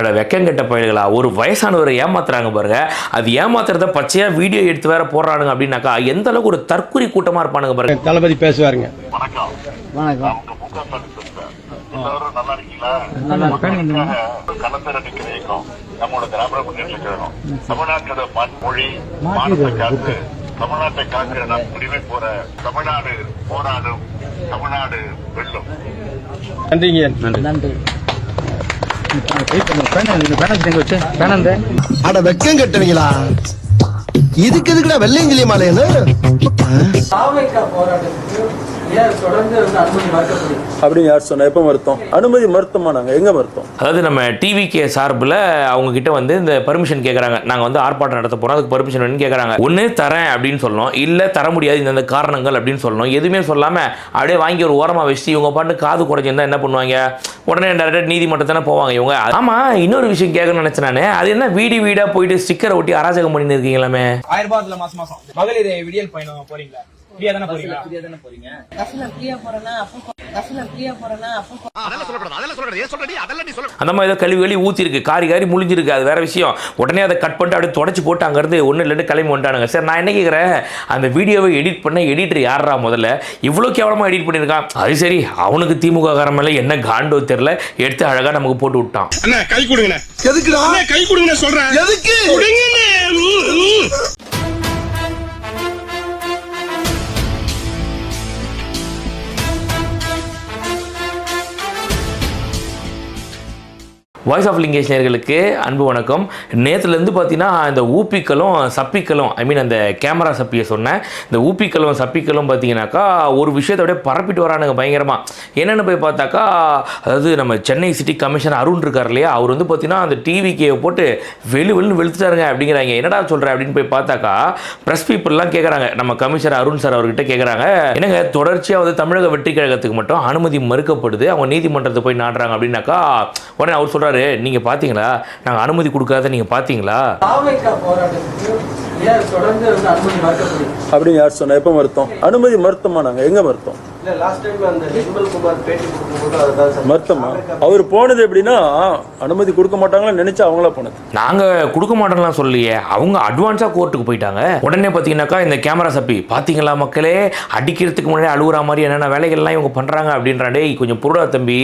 அட வெக்கங்கெட்ட பயல்களா? ஒரு வயசானவரை ஏமாத்துறாங்க பாருங்க. அது ஏமாத்துறத பச்சையா வீடியோ எடுத்து வேற போடுறானுங்க அப்படின்னாக்கா எந்த அளவுக்கு ஒரு தற்குறி கூட்டமா இருப்பானுங்க பாருங்க. தளபதி பேசுவாருங்க. வணக்கம். வணக்கம். நல்லா இருக்கீங்களா? இயக்கம் நம்மளோட திராவிட முன்னேற்ற கழகம். தமிழ்நாட்டோட மண் மொழி மானத்தை காத்து தமிழ்நாட்டை காக்கிற நம் முடிவை போற தமிழ்நாடு போராடும் தமிழ்நாடு வெல்லும். நன்றிங்க. நன்றி. அட வெக்கம் கட்டுவீங்களா இதுக்கு எதுக்குடா வெள்ளையங்கிலி மாலையன்னு அப்படின்னு யார் சொன்னா எப்போ மறுத்தோம்? அனுமதி மறுத்தோமா நாங்க? எங்க மறுத்தோம்? அதாவது நம்ம டிவிகே சார்பில் அவங்க கிட்ட வந்து இந்த பர்மிஷன் கேட்குறாங்க நாங்கள் வந்து ஆர்ப்பாட்டம் நடத்த போகிறோம் அதுக்கு பர்மிஷன் வேணும்னு கேட்குறாங்க ஒன்று தரேன் அப்படின்னு சொல்லணும். இல்லை தர முடியாது. இந்த காரணங்கள் அப்படின்னு சொல்லணும். எதுவுமே சொல்லாமல் அப்படியே வாங்கி ஒரு ஓரமாக வச்சு இவங்க பாட்டு காது குறைஞ்சிருந்தா என்ன பண்ணுவாங்க? உடனே டேரக்டாக நீதிமன்றம் தானே போவாங்க இவங்க. ஆமாம் இன்னொரு விஷயம் கேட்கணும்னு நினச்சேன் நான். அது என்ன வீடு வீடாக போயிட்டு ஸ்டிக்கரை ஒட்டி அராஜகம் பண்ணின்னு இருக்கீங்களாமே? ஆயிரம் ரூபாய் மாசம் மாசம். மகளிர் விடியல் பயணம் போறீங்களா? ஃப்ரீயா தானே போறீங்களா? பஸ்ல ஃப்ரீயா போறேன்னா அப்போ பஸ்ல ஃப்ரீயா போறேன்னா அப்போ அந்த மாதிரி ஏதோ கழுவி கழுவி ஊற்றிருக்கு காரி காரி முழிஞ்சிருக்கு அது வேற விஷயம். உடனே அதை கட் பண்ணிட்டு அப்படியே தொடச்சி போட்டு அங்கேருந்து ஒன்று இல்லைன்னு கிளம்பி வந்துட்டானுங்க. சார் நான் என்ன கேட்குறேன் அந்த வீடியோவை எடிட் பண்ண எடிட்டர் யாரா முதல்ல? இவ்வளோ கேவலமாக எடிட் பண்ணியிருக்கான். அது சரி அவனுக்கு திமுக காரன் மேலே என்ன காண்டோ தெரில எடுத்து அழகாக நமக்கு போட்டு விட்டான். அண்ணா கை கொடுங்கண்ணே. எதுக்குடா? கை கொடுங்கண்ணே சொல்றேன். எதுக்கு? வாய்ஸ் ஆஃப் லிங்கேஷ் நேர்களுக்கு அன்பு வணக்கம். நேற்றுலேருந்து பார்த்தீங்கன்னா இந்த ஊப்பிக்களும் சப்பிக்களும் ஐ மீன் அந்த கேமரா சப்பியை சொன்னேன். இந்த ஊப்பிக்களும் சப்பிக்களும் பார்த்தீங்கன்னாக்கா ஒரு விஷயத்தை அப்படியே பரப்பிட்டு வரானுங்க பயங்கரமாக என்னென்னு போய் பார்த்தாக்கா அதாவது நம்ம சென்னை சிட்டி கமிஷனர் அருண் இருக்கார் இல்லையா? அவர் வந்து பார்த்தீங்கன்னா அந்த டிவிக்கே போட்டு வெளு வெளுன்னு வெளுத்துட்டாருங்க. அப்படிங்கிறாங்க. என்னடா சொல்கிறேன் அப்படின்னு போய் பார்த்தாக்கா ப்ரெஸ் பீப்புளெலாம் கேட்குறாங்க நம்ம கமிஷனர் அருண் சார் அவர்கிட்ட கேட்குறாங்க என்னங்க தொடர்ச்சியாக வந்து தமிழக வெற்றி கழகத்துக்கு மட்டும் அனுமதி மறுக்கப்படுது? அவங்க நீதிமன்றத்தை போய் நாடுறாங்க அப்படின்னாக்கா உடனே அவர் சொல்கிறார் நீங்கள் பார்த்தீங்களா நாங்கள் அனுமதி கொடுக்காத நீங்கள் பார்த்தீங்களா அப்படின்னு யார் சொன்னா? எப்போ மறுத்தோம்? அனுமதி மறுத்தோமா நாங்க? எங்க மறுத்தோம்? மறுத்தோமா அவர் போனது எப்படின்னா அனுமதி கொடுக்க மாட்டாங்களா நினைச்சு அவங்களா போனது. நாங்கள் கொடுக்க மாட்டோம்லாம் சொல்லலையே. அவங்க அட்வான்ஸாக கோர்ட்டுக்கு போயிட்டாங்க. உடனே பார்த்தீங்கன்னாக்கா இந்த கேமரா சப்பி பார்த்தீங்களா மக்களே? அடிக்கிறதுக்கு முன்னாடி அழுகுற மாதிரி என்னென்ன வேலைகள்லாம் இவங்க பண்ணுறாங்க அப்படின்றா டேய் கொஞ்சம் புருடா தம்பி.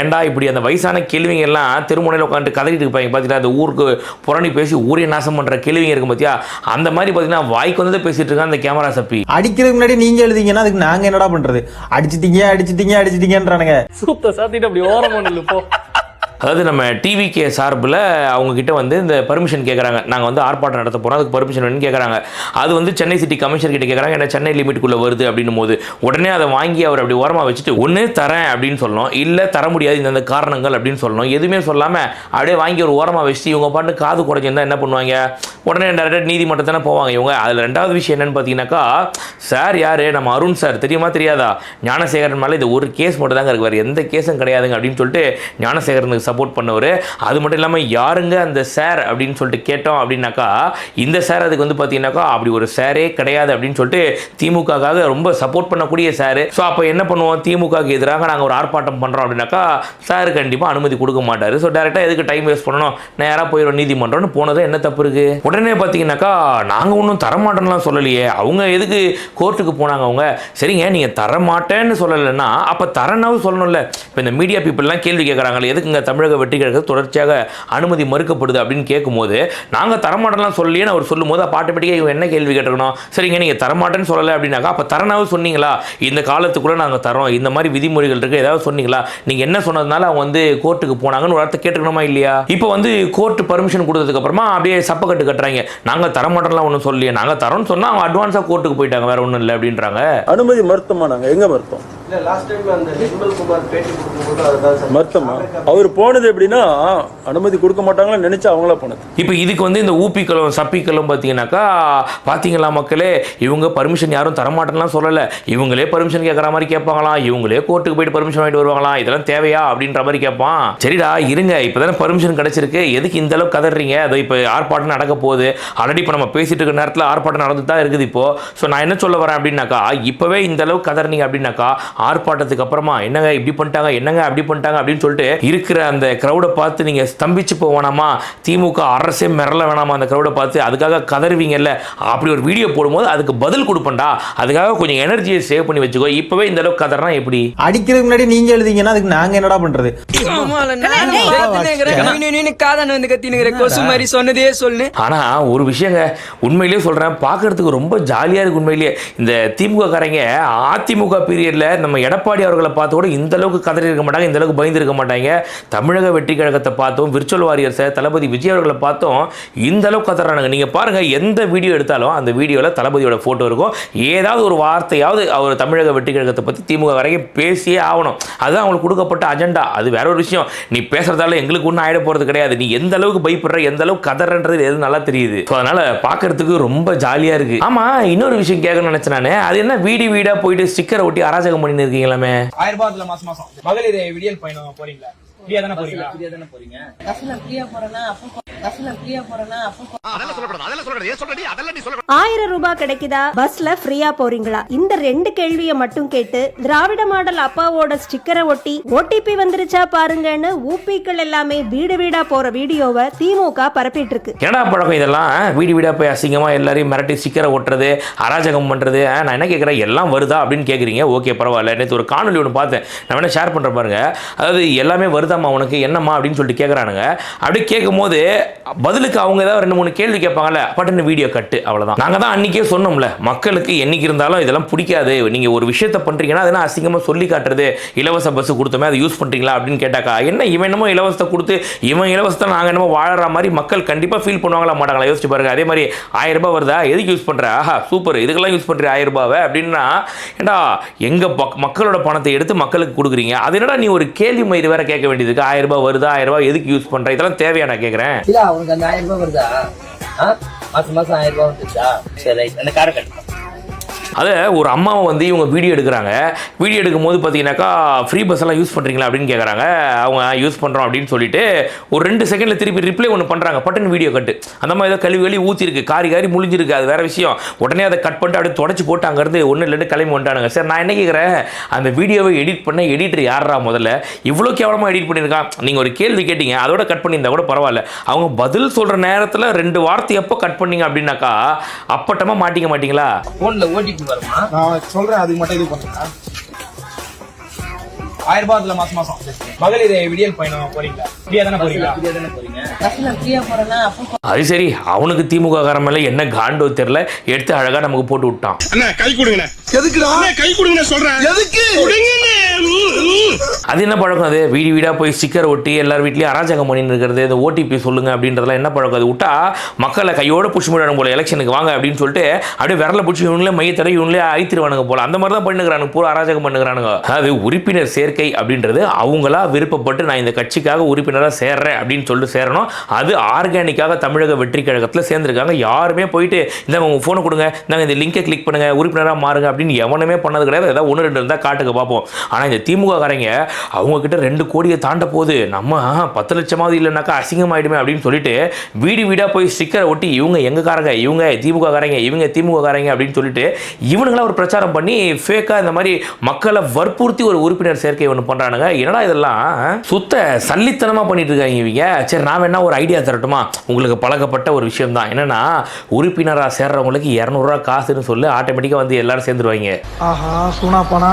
ஏன்டா இப்படி அந்த வயசான கேள்விங்க எல்லாம் திருமுனையில் உட்காந்துட்டு கதறிட்டு இருப்பாங்க பார்த்தீங்களா அந்த ஊருக்கு புரணி பேசி ஊரே நாசம் பண்ணுற கேள்விங்க இருக்கும் பார்த்தியா அந்த மாதிரி பார்த்தீங்கன்னா வாய்க்கு வந்து பேசிட்டு இருக்கான் அந்த கேமரா சப்பி. அடிக்கிறதுக்கு முன்னாடி நீங்க எழுதிங்கன்னா அதுக்கு நாங்க என்னடா பண்றது? அடிச்சிட்டீங்க அடிச்சிட்டீங்க அடிச்சிட்டீங்கன்றானுங்க. சூப்பர் சாத்திட்டு அப்படி ஓரம் ஒண்ணு போ. அதாவது நம்ம டிவிகே சார்பில் அவங்கக்கிட்ட வந்து இந்த பர்மிஷன் கேட்குறாங்க நாங்கள் வந்து ஆர்ப்பாட்டம் நடத்த போகிறோம் அதுக்கு பர்மிஷன் வேணும்னு கேட்குறாங்க அது வந்து சென்னை சிட்டி கமிஷனர் கிட்ட கேட்குறாங்க ஏன்னா சென்னை லிமிட்டுக்குள்ளே வருது அப்படின்னும் போது உடனே அதை வாங்கி அவர் அப்படி ஓரமாக வச்சுட்டு ஒன்று தரேன் அப்படின்னு சொல்லணும். இல்லை தர முடியாது. இந்த காரணங்கள் அப்படின்னு சொல்லணும். எதுவுமே சொல்லாமல் அப்படியே வாங்கி ஒரு ஓரமாக வச்சுட்டு இவங்க பாட்டு காது குறைஞ்சிருந்தா என்ன பண்ணுவாங்க? உடனே டேரக்டாக நீதிமன்றத்தானே போவாங்க. இவங்க அதில் ரெண்டாவது விஷயம் என்னென்னு பார்த்தீங்கன்னாக்கா சார் யார்? நம்ம அருண் சார். தெரியுமா தெரியாதா? ஞானசேகரன் மேலே இது ஒரு கேஸ் மட்டும் தாங்க இருக்கு. வேறு எந்த கேஸும் கிடையாதுங்க அப்படின்னு சொல்லிட்டு ஞானசேகரனுக்கு சப்போர்ட் பண்ணவர். அது மட்டும் இல்லாமல் யாருங்க அந்த சார்? அப்படின்னு சொல்லிட்டு கேட்டோம் அப்படின்னாக்கா இந்த சார் அதுக்கு வந்து பார்த்தீங்கன்னாக்கா அப்படி ஒரு சாரே கிடையாது அப்படின்னு சொல்லிட்டு திமுகக்காக ரொம்ப சப்போர்ட் பண்ணக்கூடிய சார். ஸோ அப்போ என்ன பண்ணுவோம்? திமுகவுக்கு எதிராக நாங்கள் ஒரு ஆர்ப்பாட்டம் பண்ணுறோம் அப்படின்னாக்கா சார் கண்டிப்பாக அனுமதி கொடுக்க மாட்டார். ஸோ டேரெக்டாக எதுக்கு டைம் வேஸ்ட் பண்ணணும்? நேராக போயிடும் நீதிமன்றம்னு போனது என்ன தப்பு இருக்குது உடனே பார்த்தீங்கன்னாக்கா நாங்கள் ஒன்றும் தரமாட்டோம்லாம் சொல்லலையே. அவங்க எதுக்கு கோர்ட்டுக்கு போனாங்க அவங்க? சரிங்க நீங்கள் தரமாட்டேன்னு சொல்லலைன்னா அப்போ தரனாவும் சொல்லணும்ல. இப்போ இந்த மீடியா பீப்புளெலாம் கேள்வி கேட்குறாங்களே எதுக்குங்க தமிழக வெற்றி கழகம் தொடர்ச்சியாக அனுமதி மறுக்கப்படுது அப்படின்னு கேட்கும்போது நாங்கள் தரமாட்டோம்லாம் சொல்லலையேன்னு அவர் சொல்லும்போது அப்போ ஆட்டோமேட்டிக்காக இவன் என்ன கேள்வி கேட்டுக்கணும் சரிங்க நீங்கள் தரமாட்டேன்னு சொல்லலை அப்படின்னாக்கா அப்போ தரனாவது சொன்னீங்களா? இந்த காலத்துக்குள்ளே நாங்கள் தரோம் இந்த மாதிரி விதிமுறைகள் இருக்குது ஏதாவது சொன்னீங்களா? நீங்கள் என்ன சொன்னதுனால அவங்க வந்து கோர்ட்டுக்கு போனாங்கன்னு ஒரு வார்த்தை கேட்டுக்கணுமா இல்லையா? இப்போ வந்து கோர்ட்டு பர்மிஷன் கொடுத்ததுக்கப்புறமா அப்படியே சப்பக்கட்டு கட்டுறாங்க. நாங்கள் தரமாட்டோம்லாம் ஒன்றும் சொல்லலையே. நாங்கள் தரோம்னு சொன்னால் அவங்க அட்வான்ஸாக கோர்ட்டுக்கு போயிட்டாங்க வேற ஒன்றும் இல்லை அப்படின்றாங்க. அனுமதி மருத்துவமா நாங்கள் எங்கே மருத்துவம் மறுத்தோமா அவர் போனது எப்படின்னா அனுமதி கொடுக்க மாட்டாங்களா நினைச்சு அவங்களா போனது. இப்போ இதுக்கு வந்து இந்த ஊப்பிக்களும் சப்பிக்களும் பார்த்தீங்கன்னாக்கா பார்த்தீங்களா மக்களே இவங்க பர்மிஷன் யாரும் தரமாட்டேன்லாம் சொல்லலை. இவங்களே பர்மிஷன் கேட்குற மாதிரி கேட்பாங்களாம். இவங்களே கோர்ட்டுக்கு போயிட்டு பர்மிஷன் வாங்கிட்டு வருவாங்களாம். இதெல்லாம் தேவையா அப்படின்ற மாதிரி கேட்பான். சரிடா இருங்க. இப்போ தானே பர்மிஷன் கிடச்சிருக்கு. எதுக்கு இந்த அளவுக்கு கதறீங்க? அதோ இப்போ ஆர்ப்பாட்டம் நடக்க போகுது. ஆல்ரெடி இப்போ நம்ம பேசிட்டு இருக்க நேரத்தில் ஆர்ப்பாட்டம் நடந்து தான் இருக்குது இப்போ. ஸோ நான் என்ன சொல்ல வரேன் அப்படின்னாக்கா இப்போவே இந்த அளவுக்கு கதறினீங்க அப்படின்னாக்கா ஆர்ப்பாட்டத்துக்கு அப்புறமா என்னங்க இப்படி பண்ணிட்டாங்க? என்னங்க அப்படி பண்ணிட்டாங்க? அப்படின்னு சொல்லிட்டு இருக்கிற அந்த க்ரௌடை பார்த்து நீங்கள் ஸ்தம்பிச்சு போவானாமா திமுக அரசே மிரள வேணாமா அந்த க்ரௌடை பார்த்து? அதுக்காக கதறுவீங்கல்ல? அப்படி ஒரு வீடியோ போடும்போது அதுக்கு பதில் கொடுப்பேன்டா அதுக்காக கொஞ்சம் எனர்ஜியை சேவ் பண்ணி வச்சுக்கோ. இப்போவே இந்த அளவுக்கு கதறனா எப்படி? அடிக்கிறதுக்கு முன்னாடி நீங்க எழுதிங்கன்னா அதுக்கு நாங்க என்னடா பண்றது? காதன் வந்து கத்தினுங்கிற கொசு மாதிரி சொன்னதே சொல்லு. ஆனா ஒரு விஷயங்க உண்மையிலேயே சொல்றேன் பார்க்கறதுக்கு ரொம்ப ஜாலியா இருக்கு உண்மையிலேயே. இந்த திமுக காரங்க அதிமுக பீரியட்ல நம்ம எடப்பாடி அவர்களை பார்த்து கூட இந்த அளவுக்கு கதறி இருக்க மாட்டாங்க இந்த அளவுக்கு பயந்து இருக்க மாட்டாங்க. தமிழக வெற்றி கழகத்தை பார்த்தோம் விர்ச்சுவல் வாரியர்ஸை தளபதி விஜய் அவர்களை பார்த்தோம் இந்த அளவுக்கு கதறானுங்க. நீங்கள் பாருங்க எந்த வீடியோ எடுத்தாலும் அந்த வீடியோவில் தளபதியோட ஃபோட்டோ இருக்கும். ஏதாவது ஒரு வார்த்தையாவது அவர் தமிழக வெற்றி கழகத்தை பற்றி திமுக வரைக்கும் பேசியே ஆகணும். அதுதான் அவங்களுக்கு கொடுக்கப்பட்ட அஜெண்டா அது வேற ஒரு விஷயம். நீ பேசுறதால எங்களுக்கு ஒன்றும் ஆகிட போகிறது கிடையாது. நீ எந்த அளவுக்கு பயப்படுற எந்த அளவுக்கு கதறன்றது எது நல்லா தெரியுது. ஸோ அதனால் பார்க்குறதுக்கு ரொம்ப ஜாலியாக இருக்குது ஆமா இன்னொரு விஷயம் கேட்கணும்னு நினச்சேன் நான். அது என்ன வீடு வீடாக போயிட்டு ஸ்டிக்கரை ஒட்டி அராஜகம் பண்ணி இருக்கீங்களாமே ஆயிரம் ரூபாய் அதுல மாசம் மாசம். மகளிர் விடியல் பயணம் போறீங்களா? ஃப்ரீயா தானே போறீங்களா பஸ்ல ஃப்ரீயா போறேன்னா அப்போ பஸ்ல ஃப்ரீயா போறேன்னா அப்போ ஆயிரம் ரூபாய் கிடைக்குதா? பஸ்ல ஃப்ரீயா போறீங்களா? இந்த ரெண்டு கேள்வியை மட்டும் கேட்டு திராவிட மாடல் அப்பாவோட ஸ்டிக்கரை ஒட்டி ஓடிபி வந்துருச்சா பாருங்கன்னு ஊப்பிக்கள் எல்லாமே வீடு வீடா போற வீடியோவை திமுக பரப்பிட்டு இருக்கு என்னடா பழக்கம் இதெல்லாம்? வீடு வீடா போய் அசிங்கமா எல்லாரையும் மிரட்டி ஸ்டிக்கரை ஒட்டுறது அராஜகம் பண்றது நான் என்ன கேட்குறேன் எல்லாம் வருதா அப்படின்னு கேட்குறீங்க ஓகே பரவாயில்ல. நேற்று ஒரு காணொலி ஒன்று பார்த்தேன். நான் வேணா ஷேர் பண்ணுற பாருங்க. அதாவது எல்லாமே வருதாம்மா உனக்கு என்னம்மா அப்படின்னு சொல்லிட்டு கேட்குறானுங்க அப்படி கேட்கும்போது பதிலுக்கு அவங்க ஏதாவது ரெண்டு மூணு கேள்வி கேட்பாங்கல்ல பட்டுன்னு வீடியோ கட்டு அவ்வளோதான் நாங்கள் தான் அன்றைக்கே சொன்னோம்ல மக்களுக்கு என்னைக்கு இருந்தாலும் இதெல்லாம் பிடிக்காது. நீங்கள் ஒரு விஷயத்தை பண்ணுறீங்கன்னா அதெல்லாம் அசிங்கமாக சொல்லி காட்டுறது இலவச பஸ் கொடுத்தோமே அதை யூஸ் பண்ணுறீங்களா அப்படின்னு கேட்டாக்கா என்ன இவன் என்னமோ இலவசத்தை கொடுத்து இவன் இலவசத்தை நாங்கள் என்னமோ வாழற மாதிரி மக்கள் கண்டிப்பாக ஃபீல் பண்ணுவாங்களா மாட்டாங்களா? யோசிச்சு பாருங்க அதே மாதிரி ஆயிரம் ரூபாய் வருதா? எதுக்கு யூஸ் பண்ணுற ஆஹா சூப்பர் இதுக்கெல்லாம் யூஸ் பண்ணுற ஆயிரம் ரூபாவை? அப்படின்னா ஏண்டா எங்கள் மக்களோட பணத்தை எடுத்து மக்களுக்கு கொடுக்குறீங்க. அது என்னடா நீ ஒரு கேள்வி மயிறு வேற கேட்க வேண்டியது இதுக்கு ஆயிரம் ரூபாய் வருதா? ஆயிரம் ரூபாய் எதுக்கு யூஸ் பண்ற? இதெல்லாம் தேவையா நான் கேட்குறேன் இல்ல அவனுக்கு அந்த ஆயிரம் ரூபாய் வருதா? மாசம் மாசம் ஆயிரம் ரூபாய் வந்துச்சா? சரி ரைட். அந்த காரை கட்டு. அதை ஒரு அம்மாவை வந்து இவங்க வீடியோ எடுக்கிறாங்க. வீடியோ எடுக்கும்போது பார்த்தீங்கன்னாக்கா ஃப்ரீ பஸ் எல்லாம் யூஸ் பண்ணுறீங்களா அப்படின்னு கேட்குறாங்க அவங்க யூஸ் பண்ணுறோம் அப்படின்னு சொல்லிட்டு ஒரு ரெண்டு செகண்டில் திருப்பி ரிப்ளை ஒன்று பண்ணுறாங்க பட்டன் வீடியோ கட்டு அந்த மாதிரி ஏதோ கழுவி கழுவி ஊற்றிருக்கு காரி காரி முழிஞ்சிருக்கு. அது வேற விஷயம். உடனே அதை கட் பண்ணிட்டு அப்படியே தொடச்சி போட்டு அங்கேருந்து ஒன்று இல்லைன்னு கிளம்பி வந்துட்டானுங்க. சார் நான் என்ன கேட்குறேன் அந்த வீடியோவை எடிட் பண்ண எடிட்டர் யாரா முதல்ல? இவ்வளோ கேவலமாக எடிட் பண்ணியிருக்கான். நீங்கள் ஒரு கேள்வி கேட்டீங்க. அதோட கட் பண்ணியிருந்தா கூட பரவாயில்ல. அவங்க பதில் சொல்கிற நேரத்தில் ரெண்டு வார்த்தை எப்போ கட் பண்ணீங்க அப்படின்னாக்கா அப்பட்டமாக மாட்டிக்க மாட்டீங்களா? ஃபோனில் ஓடிபி வருமா? நான் சொல்றேன் அதுக்கு மட்டும் இது பண்ணுங்க ஆயிரம் ரூபாய் அதுல மாசம் மாசம். மகளிர் விடியல் பயணம் போறீங்களா? ஃப்ரீயா தானே போறீங்களா? பஸ்ல ஃப்ரீயா போறேன்னா அப்போ அது சரி அவனுக்கு திமுக காரன் மேல என்ன காண்டோ தெரியல எடுத்து அழகா நமக்கு போட்டு விட்டான். அண்ணா கை கொடுங்கண்ணே. எதுக்குடா? அண்ணா, கை கொடுங்கண்ணே சொல்றேன். எதுக்கு. அது என்ன பழக்கம் அது? வீடு வீடாக போய் ஸ்டிக்கர் ஒட்டி எல்லார் வீட்லேயும் அராஜகம் பண்ணிட்டு இருக்கிறது இந்த ஓடிபி சொல்லுங்க அப்படின்றதெல்லாம் என்ன பழக்கம் அது? விட்டா மக்களை கையோட புஷ் பண்ணிடும் போல எலெக்ஷனுக்கு வாங்க அப்படின்னு சொல்லிட்டு அப்படியே விரல பிடிச்சி இவங்களே மையத்தடை இவங்களே அழித்திருவானுங்க போல. அந்த மாதிரி தான் பண்ணுகிறானுங்க பூரா அராஜகம் பண்ணுகிறானுங்க அது உறுப்பினர் சேர்க்கை அப்படின்றது அவங்களா விருப்பப்பட்டு நான் இந்த கட்சிக்காக உறுப்பினராக சேர்றேன் அப்படின்னு சொல்லிட்டு சேரணும். அது ஆர்கானிக்காக தமிழக வெற்றி கழகத்தில் சேர்ந்துருக்காங்க. யாருமே போயிட்டு இந்த உங்கள் ஃபோனை கொடுங்க நாங்கள் இந்த லிங்கை கிளிக் பண்ணுங்கள் உறுப்பினராக மாறுங்க அப்படின்னு எவனுமே பண்ணது கிடையாது. ஏதாவது ஒன்று ரெண்டு இருந்தால் காட்டுக்கு பார்ப்போம். ஆனால் இந்த திமுக காரங்க அவங்க கிட்ட ரெண்டு கோடியை தாண்ட போகுது. நம்ம பத்து லட்சமாவது இல்லைனாக்கா அசிங்கமாயிடுமே அப்படின்னு சொல்லிட்டு வீடு வீடாக போய் ஸ்டிக்கரை ஒட்டி இவங்க எங்க காரங்க இவங்க திமுக காரங்க இவங்க திமுக காரங்க அப்படின்னு சொல்லிட்டு இவனுங்களாம் ஒரு பிரச்சாரம் பண்ணி ஃபேக்காக இந்த மாதிரி மக்களை வற்புறுத்தி ஒரு உறுப்பினர் சேர்க்கை ஒன்று பண்ணுறானுங்க என்னடா இதெல்லாம் சுத்த சல்லித்தனமாக பண்ணிட்டு இருக்காங்க இவங்க. சரி நான் வேணா ஒரு ஐடியா தரட்டுமா? உங்களுக்கு பழக்கப்பட்ட ஒரு விஷயம் தான் என்னன்னா உறுப்பினராக சேர்றவங்களுக்கு இரநூறுவா காசுன்னு சொல்லி ஆட்டோமேட்டிக்காக வந்து எல்லாரும் சேர்ந்துருவாங்க. ஆஹா சூனா போனா.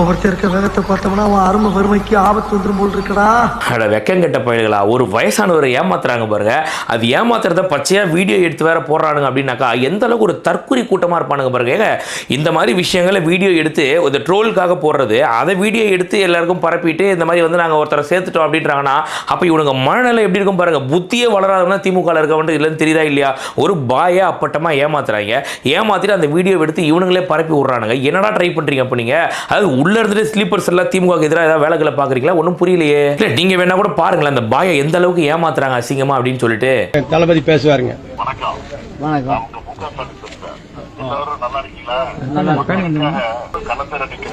ஒவ்வொருத்தர் வேகத்தை பார்த்தோம்னா அவன் அருமை வறுமைக்கு ஆபத்து வந்துரும் போல் இருக்கடா. அட வெக்கங்கெட்ட பயல்களா? ஒரு வயசானவரை ஏமாத்துறாங்க பாருங்க. அது ஏமாத்துறத பச்சையா வீடியோ எடுத்து வேற போடுறானுங்க அப்படின்னாக்கா எந்த அளவுக்கு ஒரு தற்குறி கூட்டமா இருப்பானுங்க பாருங்க. ஏங்க, இந்த மாதிரி விஷயங்களை வீடியோ எடுத்து ஒரு ட்ரோலுக்காக போடுறது அதை வீடியோ எடுத்து எல்லாருக்கும் பரப்பிட்டு இந்த மாதிரி வந்து நாங்கள் ஒருத்தரை சேர்த்துட்டோம் அப்படின்றாங்கன்னா அப்போ இவனுங்க மனநிலை எப்படி இருக்கும் பாருங்க? புத்தியே வளராதுன்னா திமுக இருக்கவன்ட்டு இல்லைன்னு தெரியுதா இல்லையா? ஒரு பாயை அப்பட்டமா ஏமாத்துறாங்க. ஏமாத்திட்டு அந்த வீடியோ எடுத்து இவனுங்களே பரப்பி விடுறானுங்க. என்னடா ட்ரை பண்றீங்க அப்போ நீங்க? அது உள்ள இருந்துட்டு ஸ்லீப்பர்ஸ் எல்லாம் திமுக எதிராக ஏதாவது வேலைகளை பாக்குறீங்களா ஒன்றும் புரியலையே. இல்லை நீங்க வேணா கூட பாருங்களேன் அந்த பாயை எந்த அளவுக்கு ஏமாத்துறாங்க அசிங்கமா அப்படின்னு சொல்லிட்டு. தளபதி பேசுவாருங்க. வணக்கம். வணக்கம். நல்லா இருக்கீங்களா?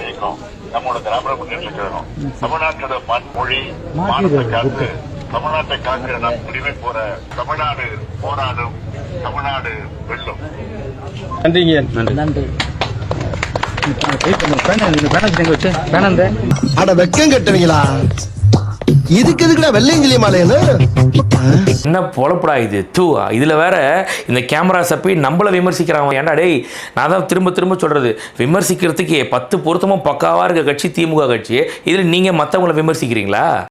இயக்கம் நம்மளோட திராவிட முன்னேற்ற கழகம் தமிழ்நாட்டோட மண் மொழி மானத்தை காத்து தமிழ்நாட்டை காக்கிற நம் முடிவை போற தமிழ்நாடு போராடும் தமிழ்நாடு வெல்லும். நன்றிங்க. நன்றி பேனா இந்த பேனா வச்சு வச்சு பேனா இந்த அட வெக்கம் கட்டுவீங்களா இதுக்கு எதுக்குடா வெள்ளையங்கிலி மாலையன்னு என்ன பொழப்புடா இது? தூ இதில் வேற இந்த கேமரா சப்பி நம்மளை விமர்சிக்கிறாங்க. ஏன்டா டேய் நான் தான் திரும்ப திரும்ப சொல்கிறது விமர்சிக்கிறதுக்கு பத்து பொருத்தமும் பக்காவாக இருக்க கட்சி திமுக கட்சி. இதில் நீங்கள் மற்றவங்கள விமர்சிக்கிறீங்களா?